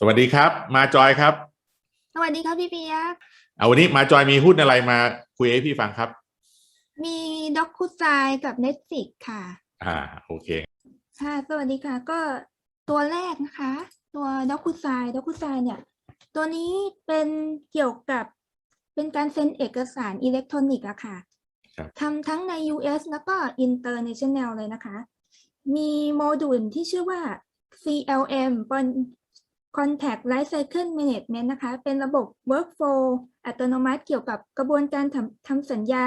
สวัสดีครับ มาจอยครับ สวัสดีค่ะพี่เปียกเอาวันนี้มาจอยมีหุ้นอะไรมาคุยให้พี่ฟังครับ มีด็อกคูไซกับเน็ตฟิกค่ะ อ่า โอเค ค่ะ สวัสดีค่ะ ก็ตัวแรกนะคะ ตัวด็อกคูไซด็อกคูไซเนี่ย ตัวนี้เป็นเกี่ยวกับเป็นการเซ็นเอกสารอิเล็กทรอนิกส์อะค่ะครับ ทำทั้งใน US แล้วก็ International เลยนะคะ มีโมดูลที่ชื่อว่า CLM เป็น Contact Life Cycle Management นะคะ เป็นระบบ Workflow อัตโนมัติเกี่ยวกับกระบวนการทำทำสัญญา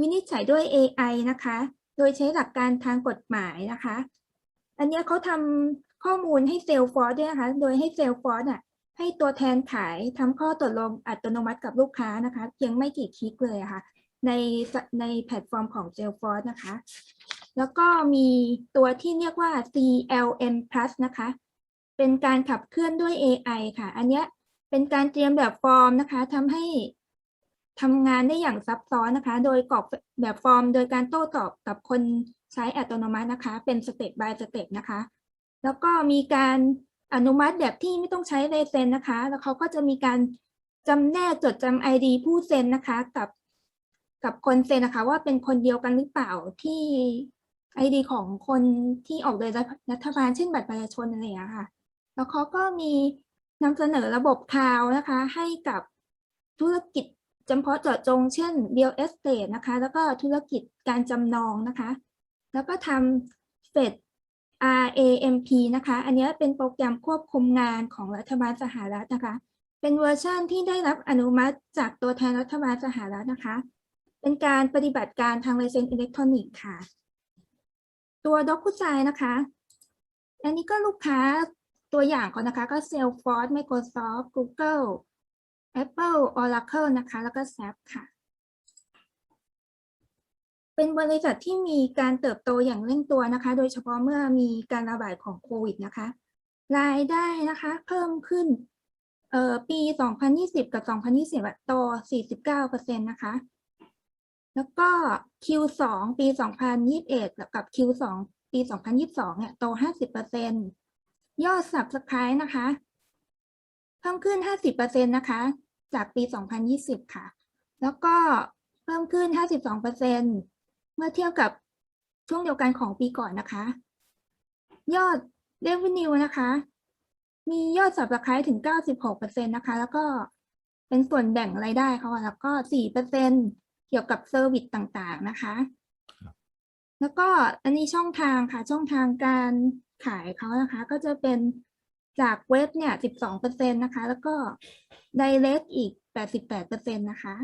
วินิจฉัยด้วย AI นะคะ โดยใช้หลักการทางกฎหมายนะคะ อันนี้เขาทำข้อมูลให้ Salesforce ด้วยนะคะ โดยให้ Salesforce อะให้ตัวแทนขายทำข้อตกลงอัตโนมัติกับลูกค้านะคะ เพียงไม่กี่คลิกเลยะค่ะ ในในแพลตฟอร์มของ Salesforce นะคะ แล้วก็มีตัวที่เรียกว่า CLM Plus นะคะ เป็นการขับเคลื่อนด้วย AI ค่ะ อันเนี้ยเป็นการเตรียมแบบฟอร์มนะคะทำให้ทำงานได้อย่างซับซ้อนนะคะ โดยกรอกแบบฟอร์ม โดยการโต้ตอบกับคนใช้อัตโนมัตินะคะ เป็นสเต็ป by สเต็ปนะคะ แล้วก็มีการอนุมัติแบบที่ไม่ต้องใช้ลายเซ็นนะคะ แล้วเขาก็จะมีการจำแนกจดจำ ID ผู้เซ็นนะคะกับกับคนเซ็นนะคะ ว่าเป็นคนเดียวกันหรือเปล่าที่ ID ของคนที่ออกโดยรัฐบาลเช่นบัตรประชาชนอะไรอย่างเงี้ยค่ะ แล้วเขาก็มีนำเสนอระบบคาวนะคะ ให้กับธุรกิจจำเพาะเจาะจง เช่น real estate นะคะ แล้วก็ธุรกิจการจำนองนะคะ แล้วก็ทำ FED RAMP นะคะ อันนี้เป็นโปรแกรมควบคุมงานของรัฐบาลสหรัฐนะคะ เป็นเวอร์ชันที่ได้รับอนุมัติจากตัวแทนรัฐบาลสหรัฐนะคะ เป็นการปฏิบัติการทางลายเซ็นอิเล็กทรอนิกส์ค่ะ ตัวด็อกคุไซนะคะ อันนี้ก็ลูกค้า ตัวอย่างก่อนนะคะก็ Salesforce Microsoft Google Apple Oracle นะคะ แล้วก็ SAP ค่ะ เป็นบริษัทที่มีการเติบโตอย่างเร่งตัวนะคะ โดยเฉพาะเมื่อมีการระบาดของโควิดนะคะ รายได้นะคะเพิ่มขึ้นเอ่อปี 2020 กับ 2020อะโต49%นะคะ แล้วก็ Q2 ปี 2021 กับ Q2 ปี 2022 เนี่ยโต 50% ยอด Subscribe นะคะ เพิ่มขึ้น 50%นะคะ จากปี 2020 ค่ะ แล้วก็เพิ่มขึ้น 52%เมื่อเทียบกับช่วงเดียวกันของปีก่อนนะคะ ยอด Revenue นะคะ มียอด Subscribe ถึง 96%นะคะ แล้วก็เป็นส่วนแบ่งรายได้เขาแล้วก็ 4%เกี่ยวกับเซอร์วิสต่างๆนะคะ แล้วก็อันนี้ช่องทางค่ะ ช่องทางการขายเขานะคะ ก็จะเป็นจากเว็บเนี่ย12%นะคะ แล้วก็ Direct อีก88%นะคะ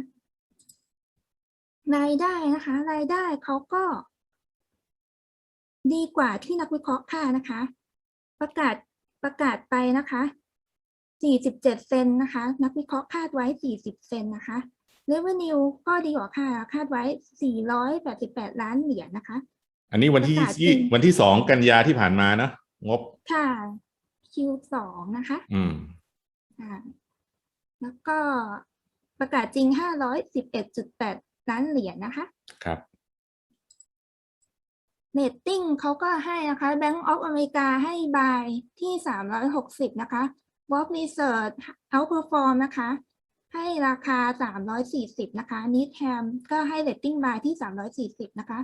รายได้นะคะ รายได้เขาก็ ดีกว่าที่นักวิเคราะห์คาดนะคะ ประกาศประกาศไปนะคะ47เซนนะคะ นักวิเคราะห์คาดไว้40เซนนะคะ Revenue ก็ดีกว่าคาดคาดไว้ 488 ล้านเหรียญนะคะ อันนี้วันที่ประกาศยี่จริงวันที่สองกันยาที่ผ่านมาเนอะงบ ค่ะ Q2 นะคะ อืมอ่าแล้วก็ประกาศจริง 511.8 ล้านเหรียญนะคะ ครับเรตติ้งเขาก็ให้นะคะ Bank of America ให้บายที่ 360 นะคะ Wall Research outperform นะคะ ให้ราคา 340 นะคะ Needham ก็ให้เรตติ้งบายที่ 340 นะคะ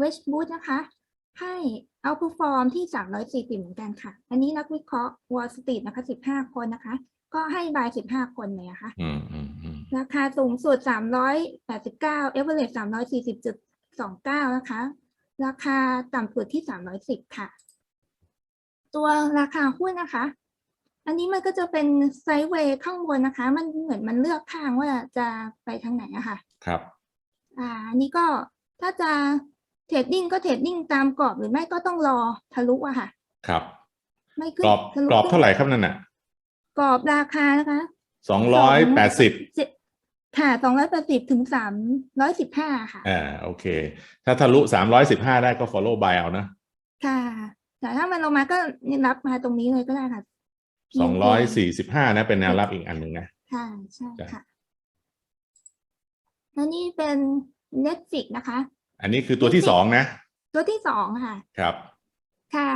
Westwood นะคะ ให้ outperform ที่ 340 เหมือนกันค่ะ อันนี้นักวิเคราะห์ Wall Street นะคะ 15 คนนะคะ ก็ให้บาย 15 คนเลยนะคะอืมอืมอืมราคาสูงสุด 389 average 340.29 นะคะ ราคาต่ำสุดที่ 310 ค่ะ ตัวราคาหุ้นนะคะ อันนี้มันก็จะเป็นไซด์เวย์ข้างบนนะคะ มันเหมือนมันเลือกข้างว่าจะไปทางไหนอะค่ะ ครับ อ่าอันนี้ก็ถ้าจะเทรดดิ้งก็เทรดดิ้งตามกรอบหรือไม่ก็ต้องรอทะลุอะค่ะ ครับ ไม่ขึ้กนรอบทะลุกรอบขึ้นเท่าไหร่ครับนั่นน่ะกรอบราคานะคะสองร้อยแปดสิบเจ็ดค่ะสองร้อยแปดสิบถึงสามร้อยสิบห้าค่ะ อ่าโอเค ถ้าทะลุสามร้อยสิบห้าได้ก็ follow by เอานะ ค่ะ แต่ถ้ามันลงมาก็รับมาตรงนี้เลยก็ได้ค่ะ สองร้อยสี่สิบห้านะ เป็นแนวรับอีกอันหนึ่งนะ ค่ะ ใช่จ้ะค่ะ แล้วนี่เป็น Netflix นะคะ อันนี้คือตัวที่สองนะ ตัวที่สองค่ะ ครับ ค่ะ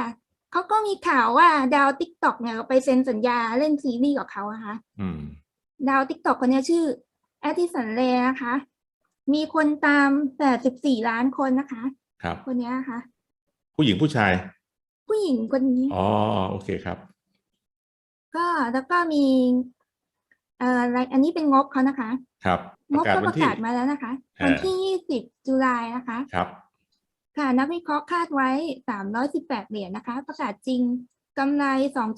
เขาก็มีข่าวว่าดาวติ๊กต็อกเนี่ยไปเซ็นสัญญาเล่นซีรีส์กับเขานะคะอืม ดาวติ๊กต็อกคนเนี้ยชื่อแอ d ิสันเลนะคะ มีคนตาม84ล้านคนนะคะ ครับ คนเนี้ยนะคะ ผู้หญิงผู้ชาย ผู้หญิงคนนี้ อ๋อ โอเคครับ ก็แล้วก็มีเอ่ออะไรอันนี้เป็นงบเขานะคะ ครับปงระบกาศก็วัปนระที่กาศมาแล้วนะคะเอ่อวันที่20จุลายนะคะ ครับ ค่ะนักวิเคราะห์คาดไว้318เหรียญนะคะ ประกาศจริงกำไร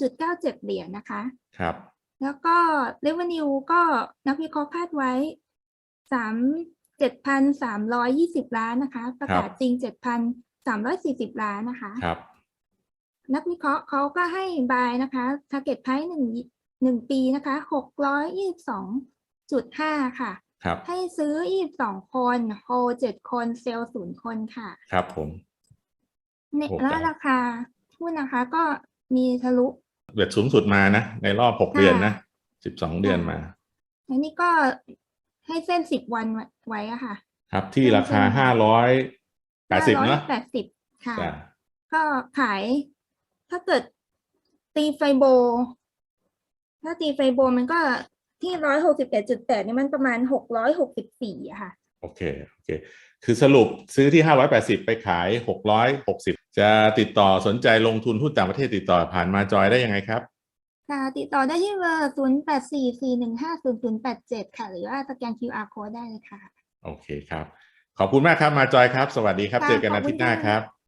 2.97เหรียญนะคะ ครับ แล้วก็ revenue ก็นักวิเคราะห์คาดไว้3 7,320ล้านนะคะ ประกาศจริง7,340ล้านนะคะ ครับ นักวิเคราะห์เขาก็ให้ buy นะคะ target price หนึ่งหนึ่งปีนะคะ622.5ค่ะ ครับ ให้ซื้อ22คน hold 7คนเซลล์ศูนย์คนค่ะครับผม เนี่ยโอ้แล้วแต่ราคาหุ้นนะคะก็มีทะลุเบ็ดสูงสุดมานะ ในรอบหกค่ะ เดือนนะสิบสองเดือนมา อันนี้ก็ให้เส้น10วันไว้อะค่ะ ครับ ที่ราคาห้าร้อยแปดสิบเนาะ580 ค่ะ จ้ะก็ขาย ถ้าเกิดตีไฟโบ ถ้าตีไฟโบมันก็ที่ร้อยหกสิบเอ็ดจุดแปดนี่มันประมาณหกร้อยหกสิบสี่อะค่ะ โอเค โอเค คือสรุปซื้อที่ห้าร้อยแปดสิบไปขายหกร้อยหกสิบจะติดต่อสนใจลงทุนหุ้นต่างประเทศติดต่อผ่านมาจอยได้ยังไงครับ ค่ะ ติดต่อได้ที่เบอร์ศูนย์แปดสี่สี่หนึ่งห้าศูนย์ศูนย์แปดเจ็ดค่ะ หรือว่าสแกน QR code ได้เลยค่ะ โอเคครับ ขอบคุณมากครับมาจอยครับ สวัสดีครับค่ะเจอกันขอบอาคุทิณตย์หน้าค่ะครับ